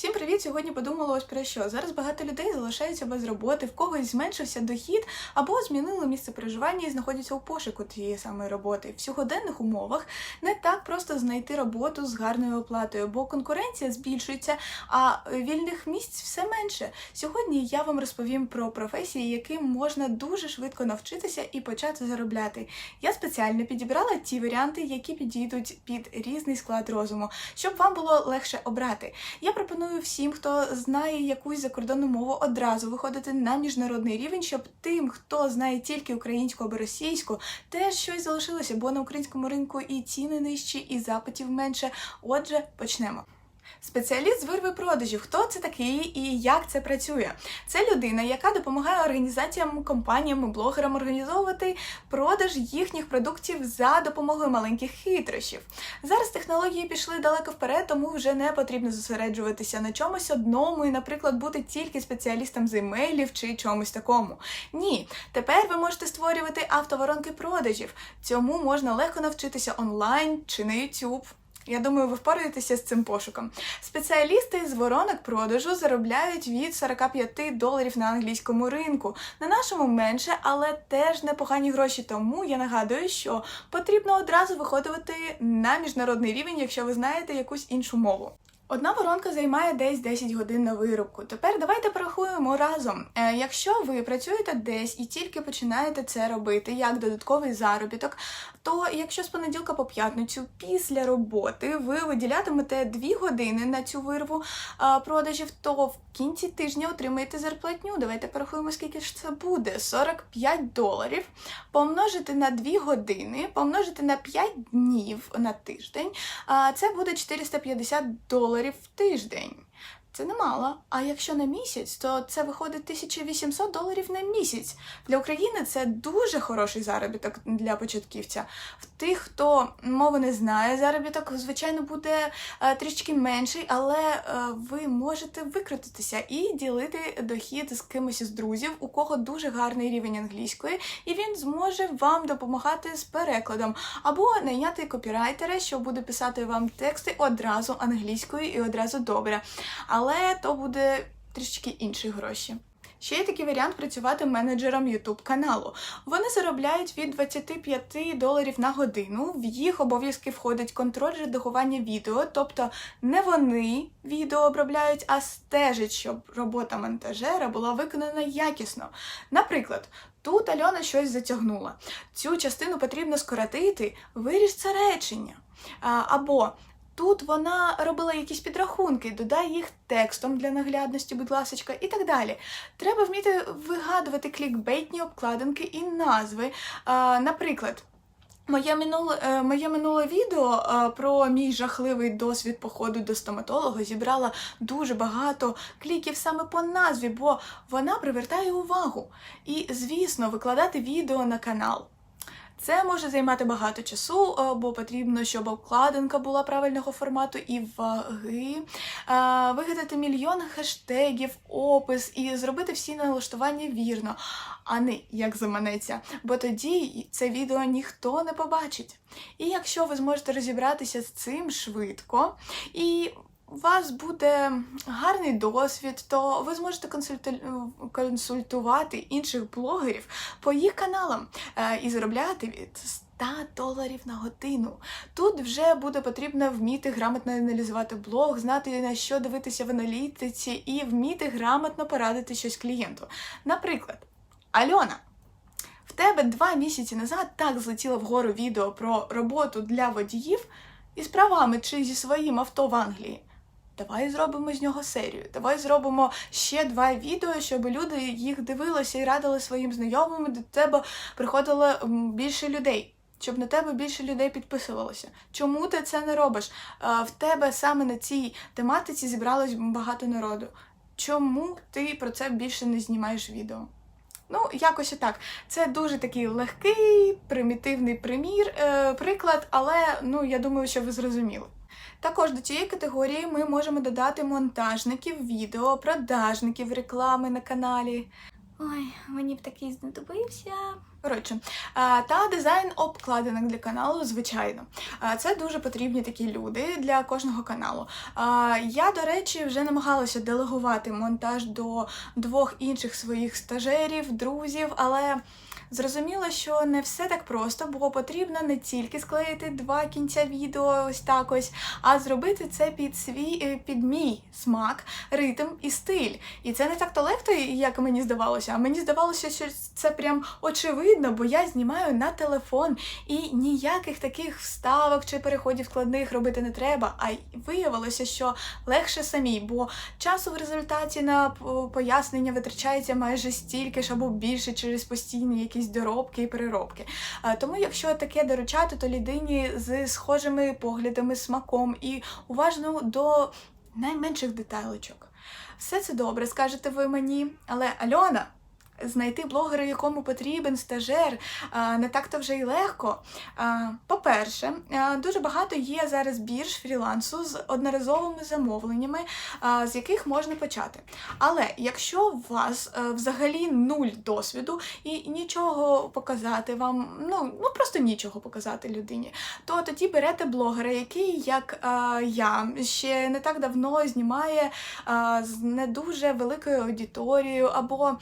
Всім привіт! Сьогодні подумала ось про що. Зараз багато людей залишаються без роботи, в когось зменшився дохід або змінили місце проживання і знаходяться у пошуку тієї самої роботи. В сьогоденних умовах не так просто знайти роботу з гарною оплатою, бо конкуренція збільшується, а вільних місць все менше. Сьогодні я вам розповім про професії, яким можна дуже швидко навчитися і почати заробляти. Я спеціально підібрала ті варіанти, які підійдуть під різний склад розуму, щоб вам було легше обрати. Я пропоную всім, хто знає якусь закордонну мову, одразу виходити на міжнародний рівень, щоб тим, хто знає тільки українську або російську, теж щось залишилося, бо на українському ринку і ціни нижчі, і запитів менше. Отже, почнемо. Спеціаліст з вирви продажів. Хто це такий і як це працює? Це людина, яка допомагає організаціям, компаніям блогерам організовувати продаж їхніх продуктів за допомогою маленьких хитрощів. Зараз технології пішли далеко вперед, тому вже не потрібно зосереджуватися на чомусь одному і, наприклад, бути тільки спеціалістом з емейлів чи чомусь такому. Ні, тепер ви можете створювати автоворонки продажів. Цьому можна легко навчитися онлайн чи на YouTube. Я думаю, ви впораєтеся з цим пошуком. Спеціалісти з воронок продажу заробляють від 45 доларів на англійському ринку. На нашому менше, але теж непогані гроші. Тому я нагадую, що потрібно одразу виходити на міжнародний рівень, якщо ви знаєте якусь іншу мову. Одна воронка займає десь 10 годин на виробку. Тепер давайте порахуємо разом. Е, якщо ви працюєте десь і тільки починаєте це робити як додатковий заробіток, то якщо з понеділка по п'ятницю після роботи ви виділятимете 2 години на цю вирву е, продажів, то в кінці тижня отримаєте зарплатню. Давайте порахуємо, скільки ж це буде: 45 доларів. Помножити на 2 години, помножити на 5 днів на тиждень. е, Це буде 450 доларів в тиждень. Це немало. А якщо на місяць, то це виходить 1800 доларів на місяць. Для України це дуже хороший заробіток для початківця. В тих, хто мови не знає, заробіток, звичайно, буде е, трішки менший, але е, ви можете викрутитися і ділити дохід з кимось із друзів, у кого дуже гарний рівень англійської, і він зможе вам допомагати з перекладом, або найняти копірайтера, що буде писати вам тексти одразу англійською і одразу добре. Але то буде трішки інші гроші. Ще є такий варіант працювати менеджером YouTube каналу. Вони заробляють від 25 доларів на годину. В їх обов'язки входить контроль редагування відео, тобто не вони відео обробляють, а стежать, щоб робота монтажера була виконана якісно. Наприклад, тут Альона щось затягнула. Цю частину потрібно скоротити, виріж це речення. Або Тут вона робила якісь підрахунки, додай їх текстом для наглядності, будь ласка, і так далі. Треба вміти вигадувати клікбейтні обкладинки і назви. А, Наприклад. Моє минуле е, моє минуле відео е, про мій жахливий досвід походу до стоматолога зібрала дуже багато кліків саме по назві, бо вона привертає увагу. І, звісно, викладати відео на канал. Це може займати багато часу, е, бо потрібно, щоб обкладинка була правильного формату і ваги, е, вигадати мільйон хештегів, опис і зробити всі налаштування вірно, а не як заманеться. Бо тоді це відео ніхто не побачить. І якщо ви зможете розібратися з цим швидко і у вас буде гарний досвід, то ви зможете консультувати інших блогерів по їх каналам е, і заробляти від 100 доларів на годину. Тут вже буде потрібно вміти грамотно аналізувати блог, знати на що дивитися в аналітиці і вміти грамотно порадити щось клієнту. Наприклад, Альона. В тебе два місяці назад так злетіло вгору відео про роботу для водіїв із правами чи зі своїм авто в Англії. Давай зробимо з нього серію. Давай зробимо ще два відео, щоб люди їх дивилися і радили своїм знайомим. До тебе приходило більше людей, щоб на тебе більше людей підписувалося. Чому ти це не робиш? В тебе саме на цій тематиці зібралось багато народу. Чому ти про це більше не знімаєш відео? Ну, якось так. Це дуже такий легкий, примітивний примір, е, приклад, але ну я думаю, що ви зрозуміли. Також до цієї категорії ми можемо додати монтажників відео, продажників реклами на каналі. Ой, мені б такий знадобився. Коротше, та дизайн обкладинок для каналу, звичайно. Це дуже потрібні такі люди для кожного каналу. Я, до речі, вже намагалася делегувати монтаж до двох інших своїх стажерів, друзів, але. Зрозуміло, що не все так просто, бо потрібно не тільки склеїти два кінця відео, ось так ось, а зробити це під свій е, під мій смак, ритм і стиль. І це не так то легко, як мені здавалося. А мені здавалося, що це прям очевидно, бо я знімаю на телефон і ніяких таких вставок чи переходів складних робити не треба. А виявилося, що легше самій, бо часу в результаті на пояснення витрачається майже стільки ж або більше через постійні якісь якісь доробки і переробки. Тому, якщо таке доручати, то людині з схожими поглядами, смаком і уважно до найменших деталечок. Все це добре, скажете ви мені, але Альона знайти блогера, якому потрібен стажер, не так-то вже й легко. По-перше, дуже багато є зараз бірж фрілансу з одноразовими замовленнями, з яких можна почати. Але якщо у вас е, взагалі нуль досвіду і нічого показати вам, ну ну просто нічого показати людині, то тоді берете блогера, який, як я, ще не так давно знімає з не дуже великою аудиторією, або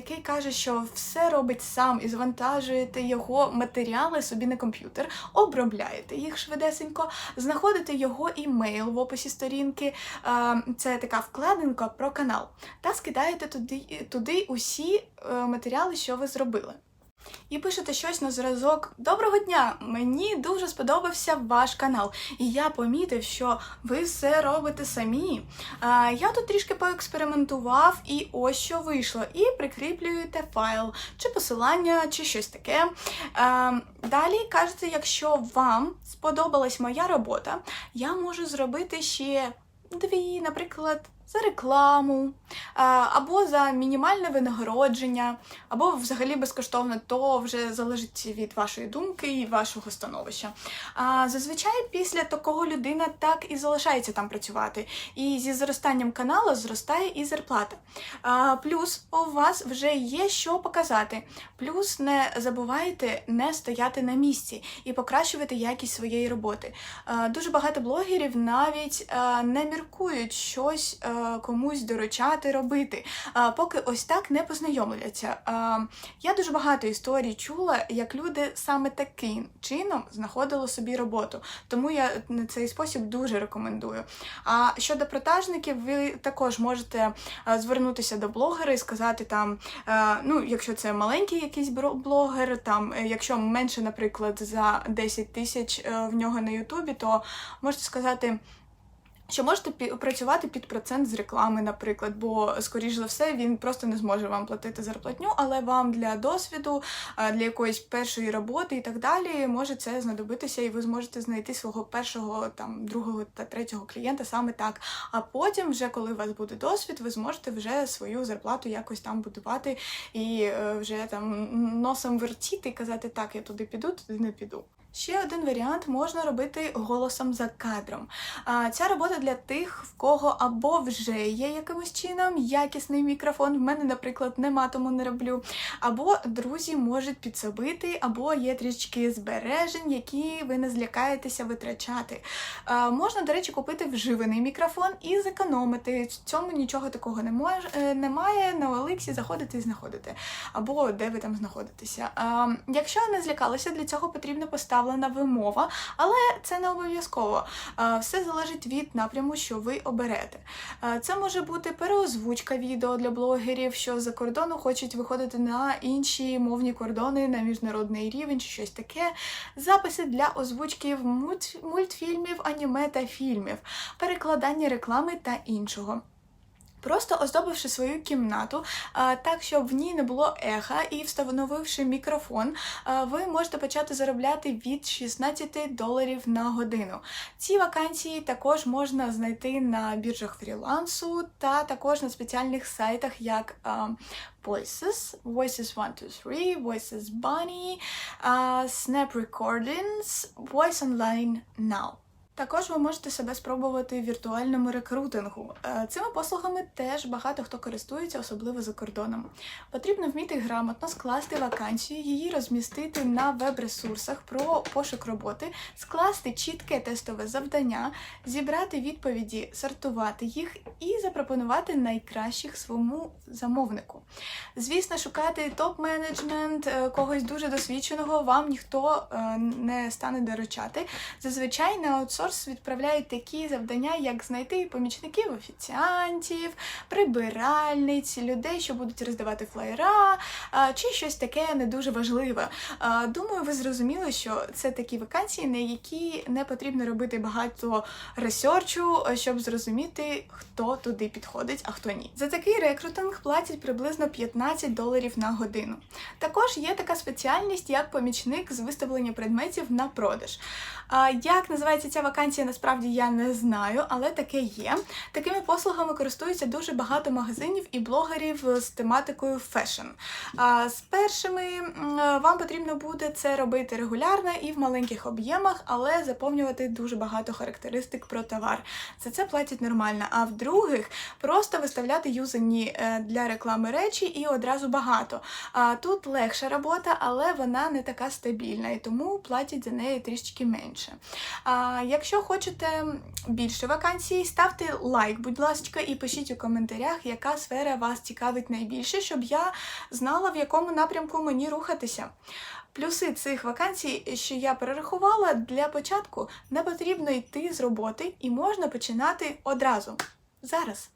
який каже, що все робить сам і завантажуєте його матеріали собі на комп'ютер, обробляєте їх швидесенько, знаходите його імейл в описі сторінки, це така вкладинка про канал, та скидаєте туди, туди усі е, матеріали, що ви зробили. І пишете щось на зразок Доброго дня! Мені дуже сподобався ваш канал, і я помітив, що ви все робите самі. А, Я тут трішки поекспериментував, і ось що вийшло. І прикріплюєте файл, чи посилання, чи щось таке. А, Далі кажете, якщо вам сподобалась моя робота, я можу зробити ще дві, наприклад за рекламу, або за мінімальне винагородження, або взагалі безкоштовно, то вже залежить від вашої думки і вашого становища. А Зазвичай після такого людина так і залишається там працювати. І зі зростанням каналу зростає і зарплата. Плюс у вас вже є що показати. Плюс не забувайте не стояти на місці і покращувати якість своєї роботи. Дуже багато блогерів навіть не міркують щось. Комусь доручати робити, поки ось так не познайомляться. Я дуже багато історій чула, як люди саме таким чином знаходили собі роботу. Тому я цей спосіб дуже рекомендую. А щодо протажників, ви також можете звернутися до блогера і сказати там, ну, якщо це маленький якийсь блогер, там, е, якщо менше, наприклад, за 10 тисяч е, в нього на Ютубі, то можете сказати що можете працювати під процент з реклами, наприклад, бо, скоріш за все, він просто не зможе вам платити зарплатню, але вам для досвіду, для якоїсь першої роботи і так далі може це знадобитися, і ви зможете знайти свого першого, там, другого та третього клієнта саме так. А потім, вже коли у вас буде досвід, ви зможете вже свою зарплату якось там будувати і е, вже там носом вертіти і казати, так, я туди піду, туди не піду. Ще один варіант можна робити голосом за кадром. А Ця робота для тих, в кого або вже є якимось чином якісний мікрофон. В мене, наприклад, нема, тому не роблю. Або друзі можуть підсобити, або є трішки збережень, які ви не злякаєтеся витрачати. А, Можна, до речі, купити вживаний мікрофон і зекономити. В цьому нічого такого не мож, е, немає. На Олексі заходити і знаходити, або де ви там знаходитеся. А, Якщо не злякалися, для цього потрібно поставити поставлена вимова, але це не обов'язково. Все залежить від напряму, що ви оберете. Це може бути переозвучка відео для блогерів, що за кордону хочуть виходити на інші мовні кордони, на міжнародний рівень чи щось таке. Записи для озвучки мультфільмів, аніме та фільмів, перекладання реклами та іншого. Просто оздобивши свою кімнату так, щоб в ній не було еха, і встановивши мікрофон, ви можете почати заробляти від 16 доларів на годину. Ці вакансії також можна знайти на біржах фрілансу та також на спеціальних сайтах, як Voices, Voices 123, Voices Bunny, Snap Recordings, Voice Online Now. Також ви можете себе спробувати в віртуальному рекрутингу. Е, Цими послугами теж багато хто користується, особливо за кордоном. Потрібно вміти грамотно скласти вакансію, її розмістити на веб-ресурсах про пошук роботи, скласти чітке тестове завдання, зібрати відповіді, сортувати їх і запропонувати найкращих своєму замовнику. Звісно, шукати топ-менеджмент, е, когось дуже досвідченого вам ніхто е, не стане доручати. Зазвичай на аутсорс відправляють такі завдання, як знайти помічників офіціантів, прибиральниць, людей, що будуть роздавати флаєра, чи щось таке не дуже важливе. Думаю, ви зрозуміли, що це такі вакансії, на які не потрібно робити багато ресерчу, щоб зрозуміти, хто туди підходить, а хто ні. За такий рекрутинг платять приблизно 15 доларів на годину. Також є така спеціальність, як помічник з виставлення предметів на продаж. Як називається ця вакансія, насправді я не знаю, але таке є. Такими послугами користуються дуже багато магазинів і блогерів з тематикою фешн. З першими вам потрібно буде це робити регулярно і в маленьких об'ємах, але заповнювати дуже багато характеристик про товар. За це платять нормально. А в других просто виставляти юзані е, для реклами речі і одразу багато. Тут легша робота, але вона не така стабільна, і тому платять за неї трішки менше. Якщо хочете більше вакансій, ставте лайк, будь ласка, і пишіть у коментарях, яка сфера вас цікавить найбільше, щоб я знала, в якому напрямку мені рухатися. Плюси цих вакансій, що я перерахувала, для початку не потрібно йти з роботи і можна починати одразу. Зараз.